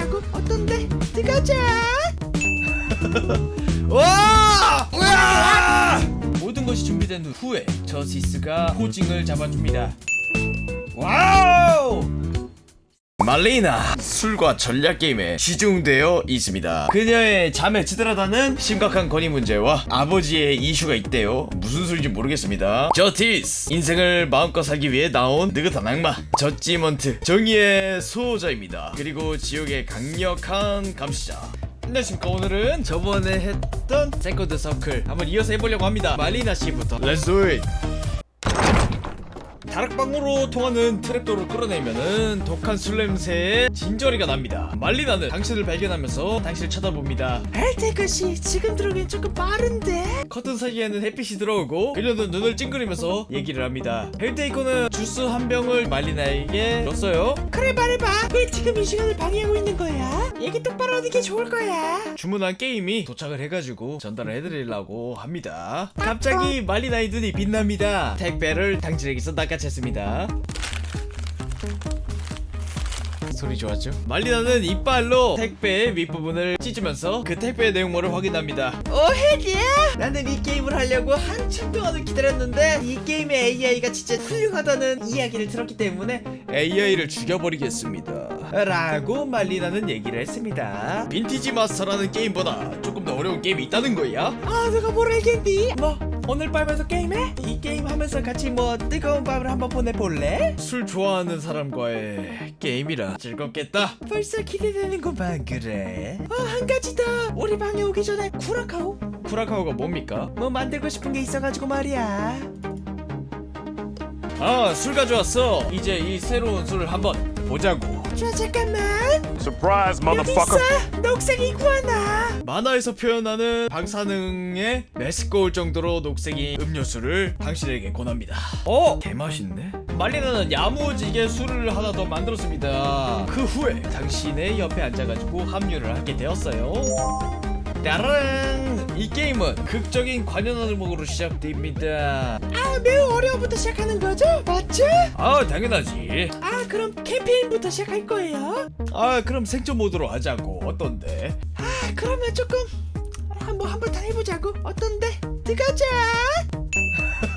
해보자고 어떤데? 들어가자 와! 우와! 모든 것이 준비된 후에 저시스가 포징을 잡아줍니다. 와우! 말리나 술과 전략 게임에 치중되어 있습니다. 그녀의 잠에 치드라다는 심각한 건의 문제와 아버지의 이슈가 있대요. 무슨 소리인지 모르겠습니다. 저티스 인생을 마음껏 살기 위해 나온 느긋한 악마 저지먼트 정의의 수호자입니다. 그리고 지옥의 강력한 감시자. 안녕하십니까 오늘은 저번에 했던 세컨드 서클 한번 이어서 해보려고 합니다 말리나 씨부터 do it 다락방으로 통하는 트랩도어를 끌어내면은 독한 술 냄새에 진저리가 납니다. 말리나는 당신을 발견하면서 당신을 쳐다봅니다. 헬테크씨 지금 들어오긴 조금 빠른데? 커튼 사이에는 햇빛이 들어오고 그녀는 눈을 찡그리면서 얘기를 합니다. 헬테이커는 주스 한 병을 말리나에게 줬어요. 그래 말해봐. 왜 지금 이 시간을 방해하고 있는 거야? 얘기 똑바로 하는 게 좋을 거야 주문한 게임이 도착을 해가지고 전달을 해드리려고 합니다. 갑자기 말리나의 눈이 빛납니다. 택배를 당신에게서 낚아챘습니다. 소리 좋았죠? 말리나는 이빨로 택배의 윗부분을 찢으면서 그 택배의 내용물을 확인합니다. 오 핵이야? 나는 이 게임을 하려고 한참 동안을 기다렸는데 이 게임의 AI가 진짜 훌륭하다는 이야기를 들었기 때문에 AI를 죽여버리겠습니다. 라고 말리나는 얘기를 했습니다. 빈티지 마스터라는 게임보다 조금 더 어려운 게임이 있다는 거야? 아 누가 뭘 알겠니? 뭐 오늘 밤에도 게임해? 이 게임 하면서 같이 뭐 뜨거운 밤을 한번 보내볼래? 술 좋아하는 사람과의 게임이라 즐겁겠다. 벌써 기대되는구만 그래 아한 가지 더 우리 방에 오기 전에 쿠라카오 쿠라카오가 뭡니까? 뭐 만들고 싶은 게 있어가지고 말이야 아, 술 가져왔어. 이제 이 새로운 술을 한번 보자고. 자 잠깐만 Surprise, 여기 motherfucker. 있어 녹색 이구아나 만화에서 표현하는 방사능에 메스꺼울 정도로 녹색이 음료수를 당신에게 권합니다. 어, 개맛있네. 말리나는 야무지게 술을 하나 더 만들었습니다. 그 후에 당신의 옆에 앉아가지고 합류를 하게 되었어요. 따라랑 이 게임은 극적인 관현악으로 시작됩니다. 아 매우 어려움부터 시작하는 거죠? 맞죠? 아 당연하지. 아 그럼 캠페인부터 시작할 거예요? 아 그럼 생존 모드로 하자고 어떤데? 아 그러면 조금 한번 한번 다 해보자고 어떤데? 들어가자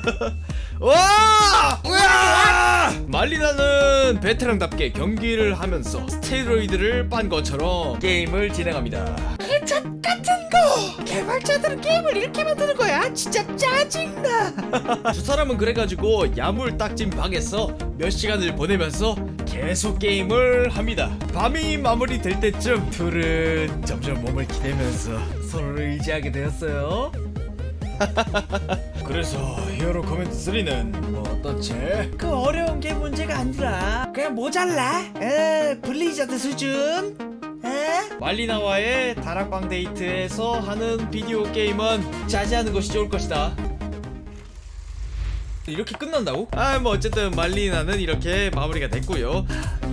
와! 우와! 말리나는 베테랑답게 경기를 하면서 스테로이드를 빤 것처럼 게임을 진행합니다. 개척 같은 거 개발자들은 게임을 이렇게 만드는 거야 진짜 짜증나 두 사람은 그래가지고 야물딱진 방에서 몇 시간을 보내면서 계속 게임을 합니다. 밤이 마무리될 때쯤 둘은 점점 몸을 기대면서 서로를 의지하게 되었어요. 그래서 히어로 코멘트 3는 뭐 어떻지? 그 어려운 게 문제가 아니라 그냥 모자라 에 블리자드 수준 에 말리나와의 다락방 데이트에서 하는 비디오 게임은 자제하는 것이 좋을 것이다. 이렇게 끝난다고? 아 뭐 어쨌든 말리나는 이렇게 마무리가 됐고요.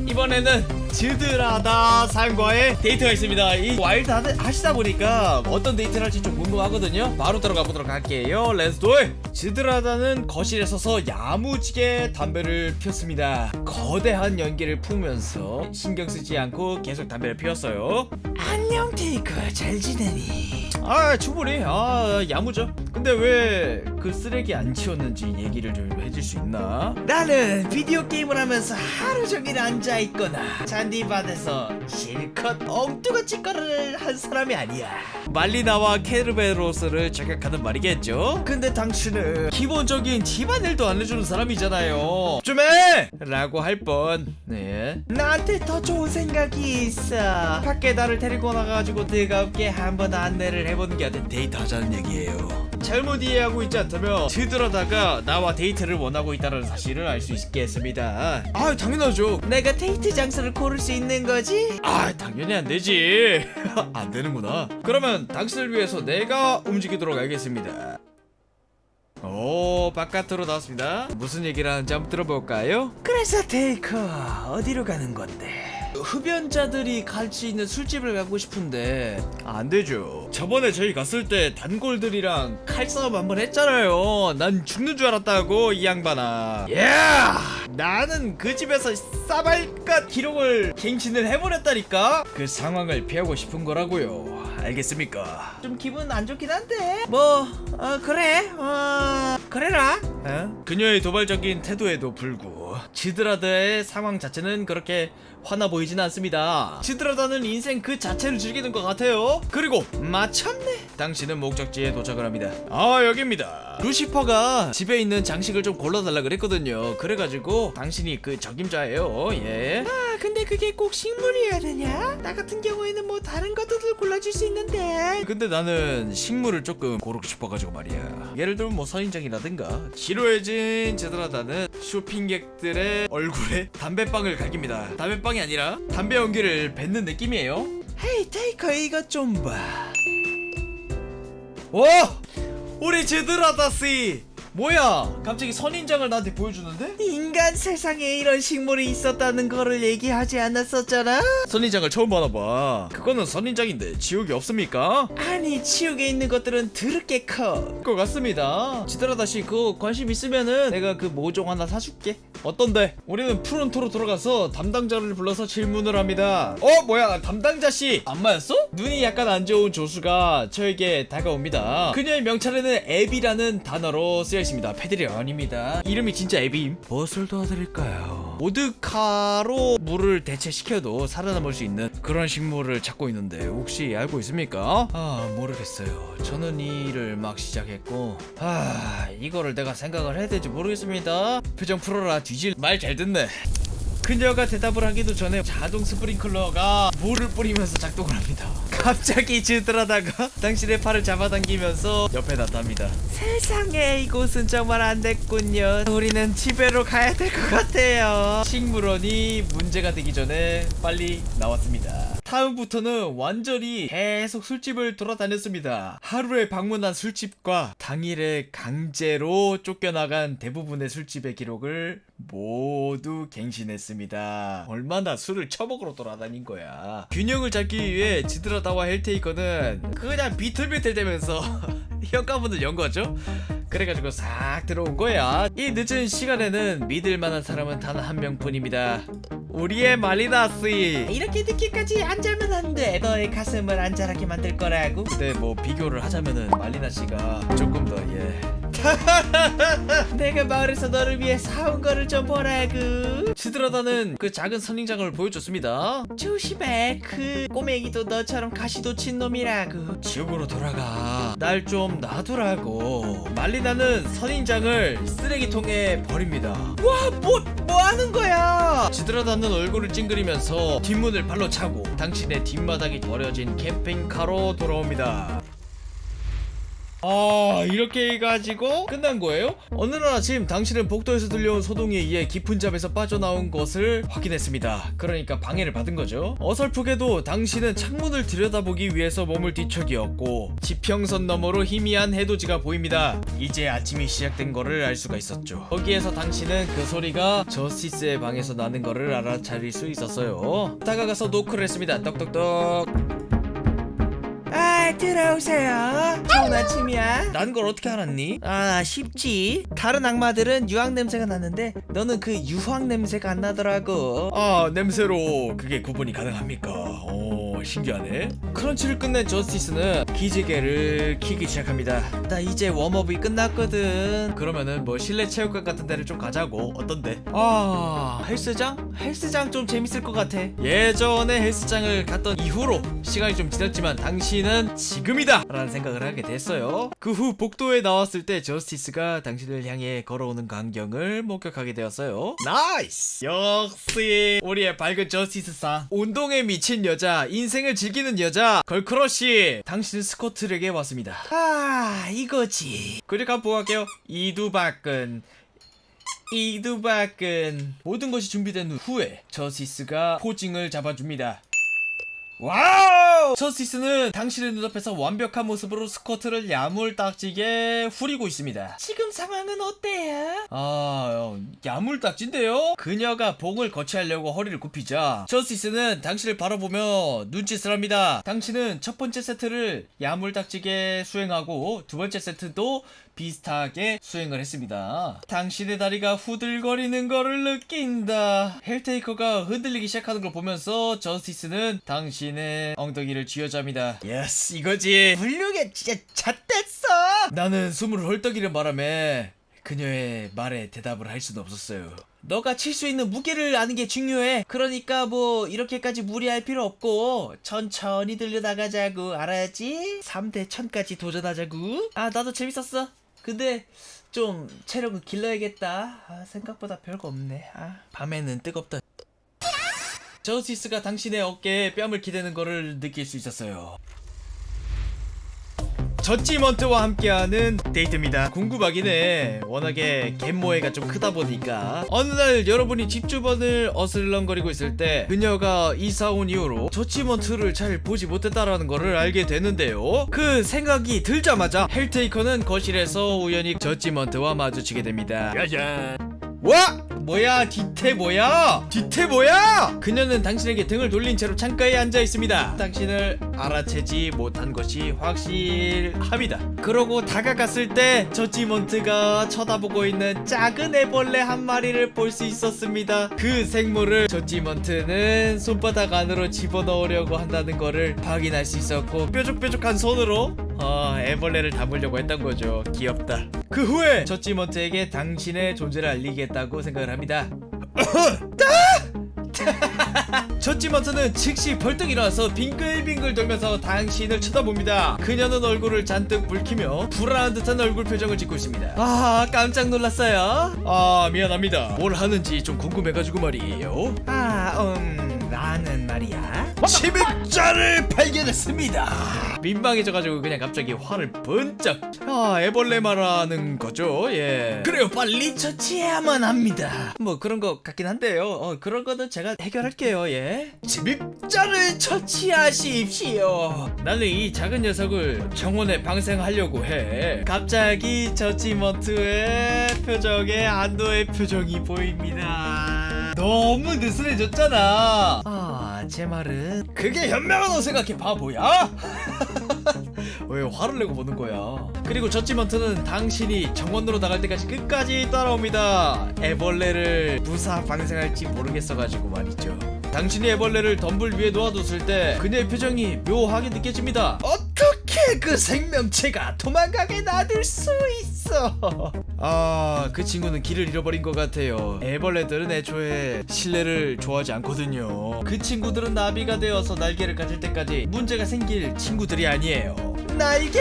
이번에는 즈드라다 상과의 데이트가 있습니다. 이 와일드 하시다 보니까 어떤 데이트를 할지 좀 궁금하거든요. 바로 들어가 보도록 할게요. 렛츠 도 잇! 즈드라다는 거실에 서서 야무지게 담배를 피웠습니다. 거대한 연기를 품으면서 신경 쓰지 않고 계속 담배를 피웠어요. 안녕 테이크 잘 지내니 아 충분히 아 야무져 근데 왜 그 쓰레기 안 치웠는지 얘기를 좀 해줄 수 있나 나는 비디오 게임을 하면서 하루 종일 앉아 있거나 잔디밭에서 실컷 엉뚱한 짓거리를 한 사람이 아니야. 말리나와 케르베로스를 저격하는 말이겠죠? 근데 당신은 기본적인 집안일도 안 해주는 사람이잖아요. 좀 해! 라고 할뻔 네. 나한테 더 좋은 생각이 있어. 밖에 나를 데리고 나가지고 뜨겁게 한번 안내를 해보는 게 아닌 데이트 하자는 얘기예요 잘못 이해하고 있지 않다면 드드러다가 나와 데이트를 원하고 있다는 사실을 알 수 있겠습니다 아 당연하죠 내가 데이트 장소를 고를 수 있는 거지? 아 당연히 안 되지 안 되는구나 그러면 당신을 위해서 내가 움직이도록 하겠습니다 오 바깥으로 나왔습니다 무슨 얘기를 하는지 한번 들어볼까요? 그래서 테이크 어디로 가는 건데? 흡연자들이 갈수 있는 술집을 가고 싶은데. 안 되죠. 저번에 저희 갔을 때 단골들이랑 칼싸움 한번 했잖아요. 난 죽는 줄 알았다고 이 양반아. 예 나는 그 집에서 싸발갓 기록을 갱신을 해버렸다니까. 그 상황을 피하고 싶은 거라고요. 알겠습니까? 좀 기분 안 좋긴 한데. 뭐 어, 그래? 어 그래라. 어? 그녀의 도발적인 태도에도 불구 지드라드의 상황 자체는 그렇게 화나 보이진 않습니다. 지드라드는 인생 그 자체를 즐기는 것 같아요. 그리고 마침내 당신은 목적지에 도착을 합니다. 아 여기입니다. 루시퍼가 집에 있는 장식을 좀 골라달라 그랬거든요. 그래가지고 당신이 그 적임자예요. 예. 아 근데 그게 꼭 식물이어야 되냐? 나 같은 경우에는 뭐 다른 것들도 골라줄 수 있는데 근데 나는 식물을 조금 고르고 싶어가지고 말이야. 예를 들면 뭐 선인장이라든가 지루해진 지드라드는 쇼핑객들의 얼굴에 담배빵을 갈깁니다. 담배빵이 아니라 담배 연기를 뱉는 느낌이에요. 헤이 테이커 이것 좀봐 와! 우리 지드라다씨! 뭐야? 갑자기 선인장을 나한테 보여주는데? 인간 세상에 이런 식물이 있었다는 거를 얘기하지 않았었잖아? 선인장을 처음 봐나봐. 그거는 선인장인데 지옥이 없습니까? 아니 지옥에 있는 것들은 드럽게 커것 같습니다. 지드라다씨 그거 관심 있으면은 내가 그 모종 하나 사줄게. 어떤데? 우리는 프론토로 돌아가서 담당자를 불러서 질문을 합니다. 어 뭐야 담당자 씨 안마였어? 눈이 약간 안 좋은 조수가 저에게 다가옵니다. 그녀의 명찰에는 앱이라는 단어로 쓰여 있습니다. 패들이 아닙니다. 이름이 진짜 앱임. 무엇을 도와드릴까요? 오드카로 물을 대체시켜도 살아남을 수 있는 그런 식물을 찾고 있는데 혹시 알고 있습니까? 아 모르겠어요. 저는 이 일을 막 시작했고 아 이거를 내가 생각을 해야 될지 모르겠습니다. 표정 풀어라 뒤질 말 잘 듣네. 그녀가 대답을 하기도 전에 자동 스프링클러가 물을 뿌리면서 작동을 합니다. 갑자기 지드라다가 당신의 팔을 잡아당기면서 옆에 나타납니다. 세상에 이곳은 정말 안 됐군요 우리는 집에로 가야 될 것 같아요 식물원이 문제가 되기 전에 빨리 나왔습니다. 다음부터는 완전히 계속 술집을 돌아다녔습니다. 하루에 방문한 술집과 당일에 강제로 쫓겨나간 대부분의 술집의 기록을 모두 갱신했습니다. 얼마나 술을 처먹으러 돌아다닌 거야. 균형을 잡기 위해 지드라다와 헬테이커는 그냥 비틀비틀 대면서 현관문을 연 거죠. 그래가지고 싹 들어온 거야. 이 늦은 시간에는 믿을 만한 사람은 단 한 명뿐입니다. 우리의 말리나씨. 이렇게 늦게까지 안 자면 안돼 너의 가슴을 안 자라게 만들 거라고 근데 뭐 비교를 하자면은 말리나 씨가 조금 더 예. 내가 마을에서 너를 위해 사온 거를 좀 보라고 시드라다는 그 작은 선인장을 보여줬습니다. 조심해 그 꼬맹이도 너처럼 가시도 친 놈이라고 지옥으로 돌아가. 날 좀 놔두라고. 말리나는 선인장을 쓰레기통에 버립니다. 와뭐 뭐 하는 거야 지드라다는 얼굴을 찡그리면서 뒷문을 발로 차고 당신의 뒷마당이 버려진 캠핑카로 돌아옵니다. 아 이렇게 해가지고 끝난 거예요? 어느 날 아침 당신은 복도에서 들려온 소동에 의해 깊은 잠에서 빠져나온 것을 확인했습니다. 그러니까 방해를 받은 거죠. 어설프게도 당신은 창문을 들여다보기 위해서 몸을 뒤척이었고 지평선 너머로 희미한 해돋이가 보입니다. 이제 아침이 시작된 거를 알 수가 있었죠. 거기에서 당신은 그 소리가 저스티스의 방에서 나는 거를 알아차릴 수 있었어요. 다가가서 노크를 했습니다. 떡떡떡. 아 들어오세요. 좋은 아침이야. 난 걸 어떻게 알았니? 아 쉽지. 다른 악마들은 유황 냄새가 나는데 너는 그 유황 냄새가 안 나더라고. 아 냄새로 그게 구분이 가능합니까? 오 신기하네 크런치를 끝낸 저스티스는 기지개를 키기 시작합니다 나 이제 웜업이 끝났거든 그러면은 뭐 실내 체육관 같은 데를 좀 가자고 어떤데? 아 헬스장? 헬스장 좀 재밌을 것 같아 예전에 헬스장을 갔던 이후로 시간이 좀 지났지만 당신은 지금이다! 라는 생각을 하게 됐어요 그 후 복도에 나왔을 때 저스티스가 당신을 향해 걸어오는 광경을 목격하게 되었어요 나이스! 역시 우리의 밝은 저스티스 상 운동에 미친 여자 인생 을 즐기는 여자 걸크러쉬. 당신은 스코틀에게 왔습니다. 아 이거지. 그리고 한번 보고할게요. 이두박근. 이두박근. 모든 것이 준비된 후에 저시스가 포징을 잡아줍니다 와우! 저스티스는 당신의 눈앞에서 완벽한 모습으로 스쿼트를 야물딱지게 후리고 있습니다. 지금 상황은 어때요? 아, 어, 야물딱지인데요? 그녀가 봉을 거치하려고 허리를 굽히자 저스티스는 당신을 바라보며 눈짓을 합니다. 당신은 첫 번째 세트를 야물딱지게 수행하고 두 번째 세트도 비슷하게 수행을 했습니다. 당신의 다리가 후들거리는 거를 느낀다. 헬테이커가 흔들리기 시작하는 걸 보면서 저스티스는 당신의 엉덩이를 쥐어잡니다. 예스, 이거지. 훌륭해 진짜 잣됐어 나는 숨을 헐떡이는 바람에 그녀의 말에 대답을 할 수는 없었어요. 너가 칠 수 있는 무게를 아는 게 중요해 그러니까 뭐 이렇게까지 무리할 필요 없고 천천히 들려나가자고 알아야지 3대 1000까지 도전하자고 아 나도 재밌었어 근데 좀 체력은 길러야겠다. 아, 생각보다 별거 없네. 아, 밤에는 뜨겁다. 저스티스가 당신의 어깨에 뺨을 기대는 거를 느낄 수 있었어요. 저찌먼트와 함께하는 데이트입니다. 궁금하긴 해. 워낙에 갯모해가 좀 크다 보니까 어느 날 여러분이 집 주변을 어슬렁거리고 있을 때 그녀가 이사 온 이후로 저찌먼트를 잘 보지 못했다라는 거를 알게 되는데요. 그 생각이 들자마자 헬테이커는 거실에서 우연히 저찌먼트와 마주치게 됩니다. 짜잔. 와! 뭐야? 뒤태 뭐야? 뒤태 뭐야? 그녀는 당신에게 등을 돌린 채로 창가에 앉아 있습니다. 당신을 알아채지 못한 것이 확실합니다. 그러고 다가갔을 때 저지먼트가 쳐다보고 있는 작은 애벌레 한 마리를 볼 수 있었습니다. 그 생물을 저지먼트는 손바닥 안으로 집어넣으려고 한다는 거를 확인할 수 있었고 뾰족뾰족한 손으로 어, 애벌레를 담으려고 했던 거죠 귀엽다 그 후에 저지먼트에게 당신의 존재를 알리겠다고 생각을 합니다 저지먼트는 즉시 벌떡 일어나서 빙글빙글 돌면서 당신을 쳐다봅니다. 그녀는 얼굴을 잔뜩 붉히며 불안한 듯한 얼굴 표정을 짓고 있습니다. 아 깜짝 놀랐어요. 아 미안합니다. 뭘 하는지 좀 궁금해가지고 말이에요. 아, 음, 말이야. 침입자를 발견했습니다. 민망해져가지고 그냥 갑자기 화를 번쩍. 아 애벌레 말하는 거죠. 예. 그래요, 빨리 처치해야만 합니다. 뭐 그런 것 같긴 한데요. 어, 그런 거는 제가 해결할게요, 예. 침입자를 처치하십시오. 나는 이 작은 녀석을 정원에 방생하려고 해. 갑자기 저 지먼트의 표정에 안도의 표정이 보입니다. 너무 느슨해졌잖아. 아, 제 말은 그게 거 생각해 바보야? 왜 화를 내고 보는 거야? 그리고 저지먼트는 당신이 정원으로 나갈 때까지 끝까지 따라옵니다. 애벌레를 무사 방생할지 모르겠어가지고 말이죠. 당신이 애벌레를 덤불 위에 놓아뒀을 때 그녀의 표정이 묘하게 느껴집니다. 어떻게 그 생명체가 도망가게 놔둘 수 있 어? 아, 그 친구는 길을 잃어버린 것 같아요. 애벌레들은 애초에 신뢰를 좋아하지 않거든요. 그 친구들은 나비가 되어서 날개를 가질 때까지 문제가 생길 친구들이 아니에요. 날개?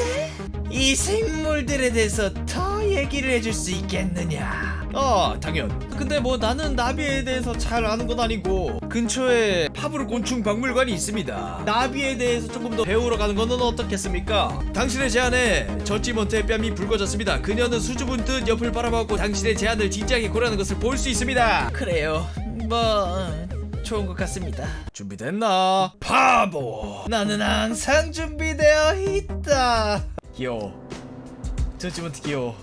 이 생물들에 대해서 더 얘기를 해줄 수 있겠느냐? 아 당연 근데 뭐 나는 나비에 대해서 잘 아는 건 아니고 근처에 파브르 곤충 박물관이 있습니다. 나비에 대해서 조금 더 배우러 가는 거는 어떻겠습니까? 당신의 제안에 저지 먼트의 뺨이 붉어졌습니다. 그녀는 수줍은 듯 옆을 바라보고 당신의 제안을 진지하게 고려하는 것을 볼 수 있습니다. 그래요. 뭐 어, 좋은 것 같습니다. 준비됐나? 바보! 나는 항상 준비되어 있다. 귀여워. 저지 먼트 귀여워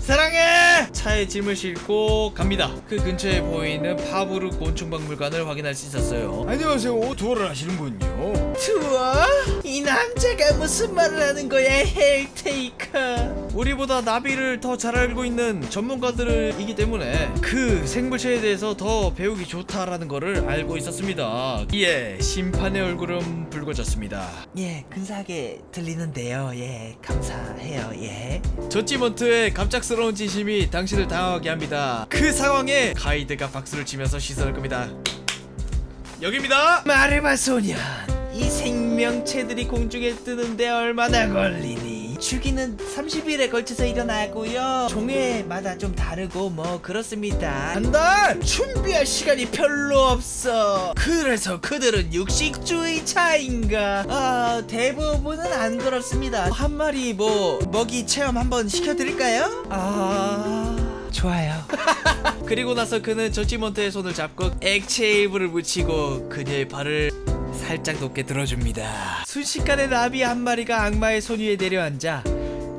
사랑해. 차에 짐을 싣고 갑니다. 그 근처에 보이는 파브르 곤충박물관을 확인할 수 있었어요. 안녕하세요. 투어를 하시는군요. 투어? 이 남자가 무슨 말을 하는 거야, 헬테이커? 우리보다 나비를 더 잘 알고 있는 전문가들이기 때문에 그 생물체에 대해서 더 배우기 좋다라는 거를 알고 있었습니다. 예, 심판의 얼굴은 붉어졌습니다. 예, 근사하게 들리는데요. 예, 감사해요. 예. 저지먼트의 갑작스러운 진심이 당신을 당황하게 합니다. 그 상황에 가이드가 박수를 치면서 시선을 끕니다. 여기입니다. 말해봐, 소년. 이 생명체들이 공중에 뜨는데 얼마나 걸리니? 주기는 30일에 걸쳐서 일어나고요. 종회마다 좀 다르고 뭐 그렇습니다. 한달 준비할 시간이 별로 없어. 그래서 그들은 육식주의자인가? 아 대부분은 안 그렇습니다. 한 마리 뭐 먹이 체험 한번 시켜드릴까요? 아 좋아요. 그리고 나서 그는 저지먼트의 손을 잡고 액체 일부를 묻히고 그녀의 발을 살짝 높게 들어줍니다. 순식간에 나비 한 마리가 악마의 손 위에 내려앉아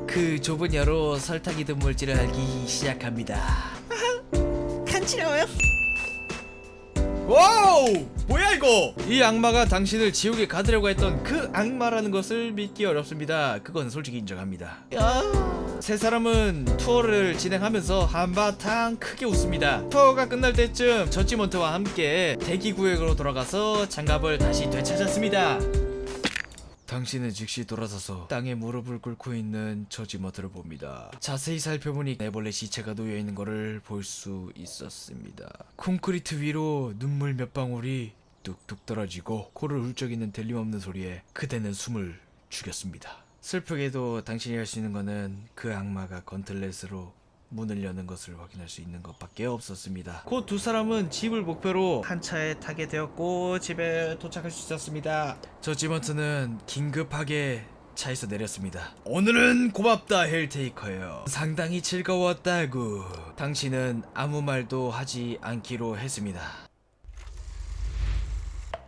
그 좁은 여로 설탕이 든 물질을 핥기 시작합니다. 간지러워요? 와우 뭐야 이거 이 악마가 당신을 지옥에 가두려고 했던 그 악마라는 것을 믿기 어렵습니다. 그건 솔직히 인정합니다. 세 사람은 투어를 진행하면서 한바탕 크게 웃습니다. 투어가 끝날 때쯤 저지먼트와 함께 대기 구역으로 돌아가서 장갑을 다시 되찾았습니다. 당신은 즉시 돌아서서 땅에 무릎을 꿇고 있는 저지먼트를 봅니다. 자세히 살펴보니 애벌레 시체가 놓여 있는 것을 볼 수 있었습니다. 콘크리트 위로 눈물 몇 방울이 뚝뚝 떨어지고 코를 훌쩍이는 들림없는 소리에 그대는 숨을 죽였습니다. 슬프게도 당신이 할 수 있는 것은 그 악마가 건틀렛으로 문을 여는 것을 확인할 수 있는 것밖에 없었습니다. 곧 두 사람은 집을 목표로 한 차에 타게 되었고 집에 도착할 수 있었습니다. 저 지먼트는 긴급하게 차에서 내렸습니다. 오늘은 고맙다 헬테이커요. 상당히 즐거웠다고. 당신은 아무 말도 하지 않기로 했습니다.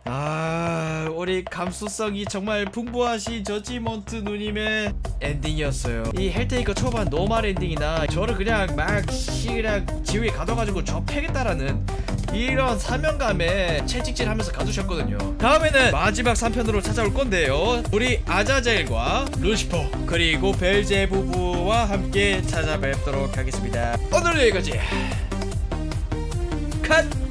아, 우리 감수성이 정말 풍부하신 저지먼트 누님의 엔딩이었어요. 이 헬테이커 초반 노말 엔딩이나 저를 그냥 막 그냥 지옥에 가둬가지고 저 패겠다라는 이런 사명감에 채찍질 하면서 가두셨거든요. 다음에는 마지막 3편으로 찾아올 건데요. 우리 아자젤과 루시퍼 그리고 벨제 부부와 함께 찾아뵙도록 하겠습니다. 오늘 여기까지. 컷.